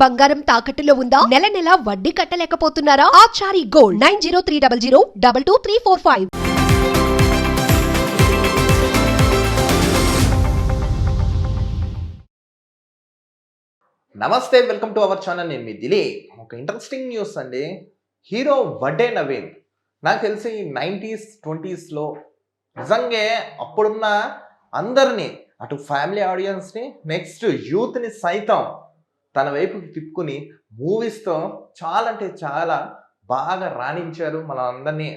బంగారం తాకట్టులో ఉందా? నెల నెల వడ్డీ కట్టలేకపోతున్నారా? Achari gold nine zero three double zero double two three four five. నమస్తే వెల్కమ్ టు అవర్ ఛానల్. నేను మీ దిలీప్. ఒక ఇంట్రెస్టింగ్ న్యూస్ అండి. హీరో వడ్డే నవీన్. నాకు తెలిసి నైంటీస్ ట్వంటీస్లో నిజంగా అప్పుడున్న అందరినీ అటు ఫ్యామిలీ ఆడియన్స్ని నెక్స్ట్ యూత్ని సైతం తన వైపుకి తిప్పుకుని మూవీస్తో చాలా అంటే చాలా బాగా రాణించారు మన అందరినీ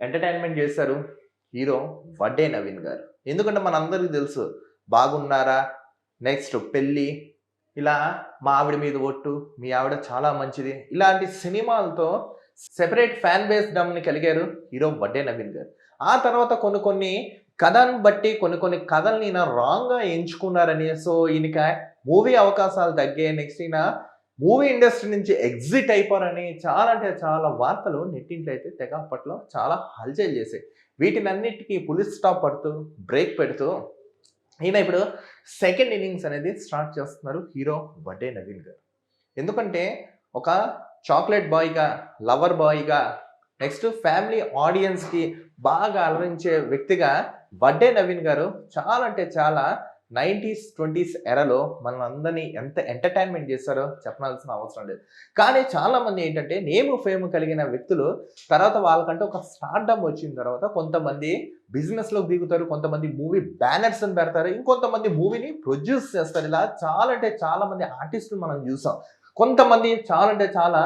ఎంటర్టైన్మెంట్ చేశారు హీరో వడ్డే నవీన్ గారు. ఎందుకంటే మనందరికీ తెలుసు బాగున్నారా నెక్స్ట్ పెళ్ళి ఇలా మా ఆవిడ మీద ఒట్టు మీ ఆవిడ చాలా మంచిది ఇలాంటి సినిమాలతో సెపరేట్ ఫ్యాన్ బేస్ డమ్ని కలిగారు హీరో వడ్డే నవీన్ గారు. ఆ తర్వాత కొన్ని కొన్ని కథను బట్టి కొన్ని కొన్ని కథల్ని ఈయన రాంగ్గా ఎంచుకున్నారని సో ఈయనక మూవీ అవకాశాలు తగ్గాయి. నెక్స్ట్ ఈయన మూవీ ఇండస్ట్రీ నుంచి ఎగ్జిట్ అయిపోరని చాలా అంటే చాలా వార్తలు నెట్టింట్లో అయితే తెగ అప్పట్లో చాలా హల్చల్ చేసాయి వీటినన్నిటికీ పులిస్ స్టాప్ పడుతూ బ్రేక్ పెడుతూ ఈయన ఇప్పుడు సెకండ్ ఇన్నింగ్స్ అనేది స్టార్ట్ చేస్తున్నారు హీరో బడ్డే నవీన్ గారు. ఎందుకంటే ఒక చాక్లెట్ బాయ్గా లవర్ బాయ్గా నెక్స్ట్ ఫ్యామిలీ ఆడియన్స్కి బాగా అలరించే వ్యక్తిగా బడ్డే నవీన్ గారు చాలా అంటే చాలా నైంటీస్ ట్వంటీస్ ఎరలో మనందరినీ ఎంత ఎంటర్టైన్మెంట్ చేస్తారో చెప్పాల్సిన అవసరం లేదు. కానీ చాలామంది ఏంటంటే నేము ఫేమ్ కలిగిన వ్యక్తులు తర్వాత వాళ్ళకంటే ఒక స్టార్డమ్ వచ్చిన తర్వాత కొంతమంది బిజినెస్లోకి దిగుతారు కొంతమంది మూవీ బ్యానర్స్ అని పెడతారు ఇంకొంతమంది మూవీని ప్రొడ్యూస్ చేస్తారు. ఇలా చాలా అంటే చాలామంది ఆర్టిస్టులు మనం చూసాం. కొంతమంది చాలా అంటే చాలా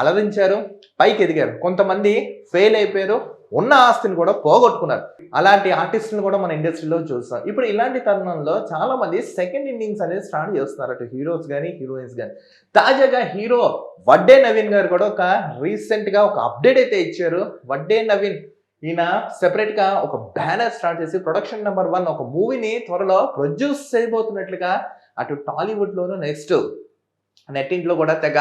అలరించారు పైకి ఎదిగారు కొంతమంది ఫెయిల్ అయిపోయారు ఉన్న ఆస్తిని కూడా పోగొట్టుకున్నారు. అలాంటి ఆర్టిస్టులను కూడా మన ఇండస్ట్రీలో చూస్తాం. ఇప్పుడు ఇలాంటి తరుణంలో చాలా మంది సెకండ్ ఇన్నింగ్స్ అనేది స్టార్ట్ చేస్తున్నారు. అటు హీరోస్ కానీ హీరోయిన్స్ కానీ తాజాగా హీరో వడ్డే నవీన్ గారు కూడా ఒక రీసెంట్గా ఒక అప్డేట్ అయితే ఇచ్చారు. వడ్డే నవీన్. ఈయన సెపరేట్గా ఒక బ్యానర్ స్టార్ట్ చేసి ప్రొడక్షన్ నెంబర్ వన్ ఒక మూవీని త్వరలో ప్రొడ్యూస్ చేయబోతున్నట్లుగా అటు టాలీవుడ్లోనూ నెక్స్ట్ నెట్టింట్లో కూడా తెగ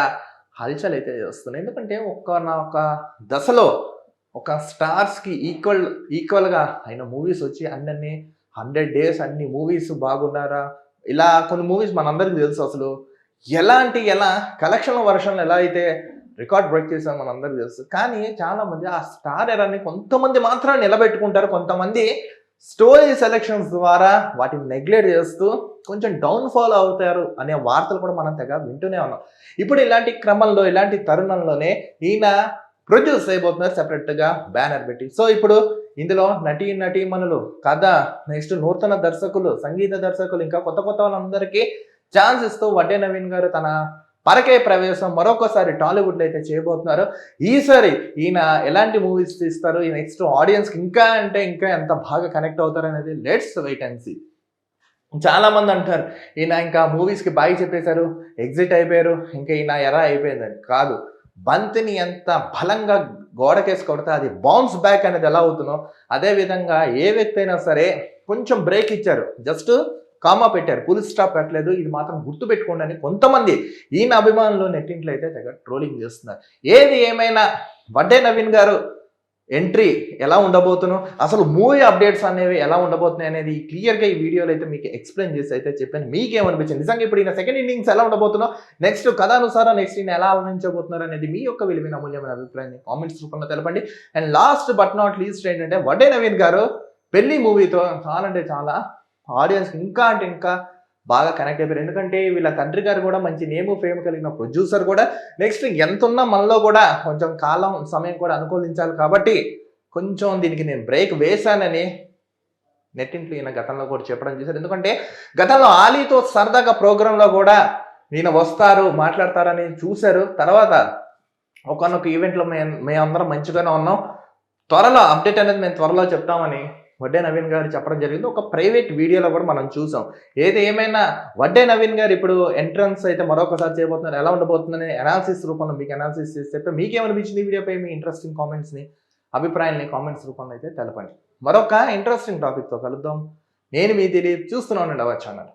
హల్చల్ అయితే చేస్తున్నాయి ఎందుకంటే ఒక్క నా ఒక దశలో ఒక స్టార్స్కి ఈక్వల్ ఈక్వల్గా అయిన మూవీస్ వచ్చి అన్నీ హండ్రెడ్ డేస్ అన్ని మూవీస్ బాగున్నారా? ఇలా కొన్ని మూవీస్ మనందరికీ తెలుసు అసలు. ఎలాంటి ఎలా కలెక్షన్ వర్షన్లు ఎలా అయితే రికార్డ్ బ్రేక్ చేసాం మనందరికీ తెలుసు. కానీ చాలా మంది ఆ స్టార్ ఎరాన్ని కొంతమంది మాత్రం నిలబెట్టుకుంటారు. కొంతమంది స్టోరీ సెలెక్షన్స్ ద్వారా వాటిని నెగ్లెక్ట్ చేస్తూ కొంచెం డౌన్ఫాల్ అవుతారు అనే వార్తలు కూడా మనం తెగ వింటూనే ఉన్నాం. ఇప్పుడు ఇలాంటి క్రమంలో ఇలాంటి తరుణంలోనే ఈయన ప్రొడ్యూస్ అయిపోతున్నారు సెపరేట్గా బ్యానర్ పెట్టి. సో ఇప్పుడు ఇందులో నటీ నటీమణులు కథ నెక్స్ట్ నూతన దర్శకులు సంగీత దర్శకులు ఇంకా కొత్త కొత్త వాళ్ళందరికీ ఛాన్స్ ఇస్తూ వడ్డే నవీన్ గారు తన పరకే ప్రవేశం మరొకసారి టాలీవుడ్లో అయితే చేయబోతున్నారు. ఈసారి ఈయన ఎలాంటి మూవీస్ తీస్తారు? ఈ నెక్స్ట్ ఆడియన్స్కి ఇంకా అంటే ఇంకా ఎంత బాగా కనెక్ట్ అవుతారు అనేది లెట్స్ వెయిట్ అండ్ సీ చాలా మంది అంటారు ఈయన ఇంకా మూవీస్కి బాయ్ చెప్పేశారు ఎగ్జిట్ అయిపోయారు ఇంకా ఈయన ఎరా అయిపోయిందని. కాదు బంతిని ఎంత బలంగా గోడకేసి కొడితే అది బౌన్స్ బ్యాక్ అనేది ఎలా అవుతుందో అదేవిధంగా ఏ వ్యక్తి అయినా సరే కొంచెం బ్రేక్ ఇచ్చారు. జస్ట్ కామా పెట్టారు. పుల్ స్టాప్ పెట్టలేదు. ఇది మాత్రం గుర్తు పెట్టుకోండి అని కొంతమంది ఈయన అభిమానులు నెట్టింట్లో అయితే తెగ ట్రోలింగ్ చేస్తున్నారు. ఏది ఏమైనా వడ్డే నవీన్ గారు ఎంట్రీ ఎలా ఉండబోతును అసలు మూవీ అప్డేట్స్ అనేవి ఎలా ఉండబోతున్నాయి అనేది క్లియర్గా ఈ వీడియోలో అయితే మీకు ఎక్స్ప్లెయిన్ చేసి అయితే చెప్పాను. మీకేమనిపించింది? నిజంగా ఇప్పుడు ఈయన సెకండ్ ఇన్నింగ్స్ ఎలా ఉండబోతున్నా నెక్స్ట్ కథానుసారం నెక్స్ట్ ఈయన ఎలా ఆలోచించబోతున్నారు అనేది మీ యొక్క విలువైన అమూల్యమైన అభిప్రాయాన్ని కామెంట్స్ రూపంలో తెలపండి. And last but not least ఏంటంటే వడ్డే నవీన్ గారు పెళ్ళి మూవీతో చాలా అంటే చాలా ఆడియన్స్ ఇంకా అంటే ఇంకా బాగా కనెక్ట్ అయిపోయారు. ఎందుకంటే వీళ్ళ తండ్రి గారు కూడా మంచి నేమ్ ఫేమ్ కలిగిన ప్రొడ్యూసర్ కూడా. నెక్స్ట్ ఎంత ఉన్నా మనలో కూడా కొంచెం కాలం సమయం కూడా అనుకూలించాలి కాబట్టి కొంచెం దీనికి నేను బ్రేక్ వేశానని నెట్టింట్లో ఈయన గతంలో కూడా చెప్పడం చేశారు. ఎందుకంటే గతంలో ఆలీతో సరదాగా ప్రోగ్రాంలో కూడా ఈయన వస్తారు మాట్లాడతారని చూశారు. తర్వాత ఒకనొక ఈవెంట్లో మేము మేమందరం మంచిగానే ఉన్నాం. త్వరలో అప్డేట్ అనేది మేము త్వరలో చెప్తామని వడ్డే నవీన్ గారు చెప్పడం జరిగింది. ఒక ప్రైవేట్ వీడియోలో కూడా మనం చూసాం. ఏది ఏమైనా వడ్డే నవీన్ గారు ఇప్పుడు ఎంట్రన్స్ అయితే మరొకసారి చేయబోతున్నారు. ఎలా ఉండబోతుందని అనాలిసిస్ రూపంలో మీకు అనాలిసిస్ చేసి చెప్తే మీకేమనిపించింది ఈ వీడియోపై? మీ ఇంట్రెస్టింగ్ కామెంట్స్ని అభిప్రాయాన్ని కామెంట్స్ రూపంలో అయితే తెలపండి. మరొక ఇంట్రెస్టింగ్ టాపిక్తో కలుద్దాం. నేను మీ తెలియ చూస్తున్నాను అవర్ ఛానల్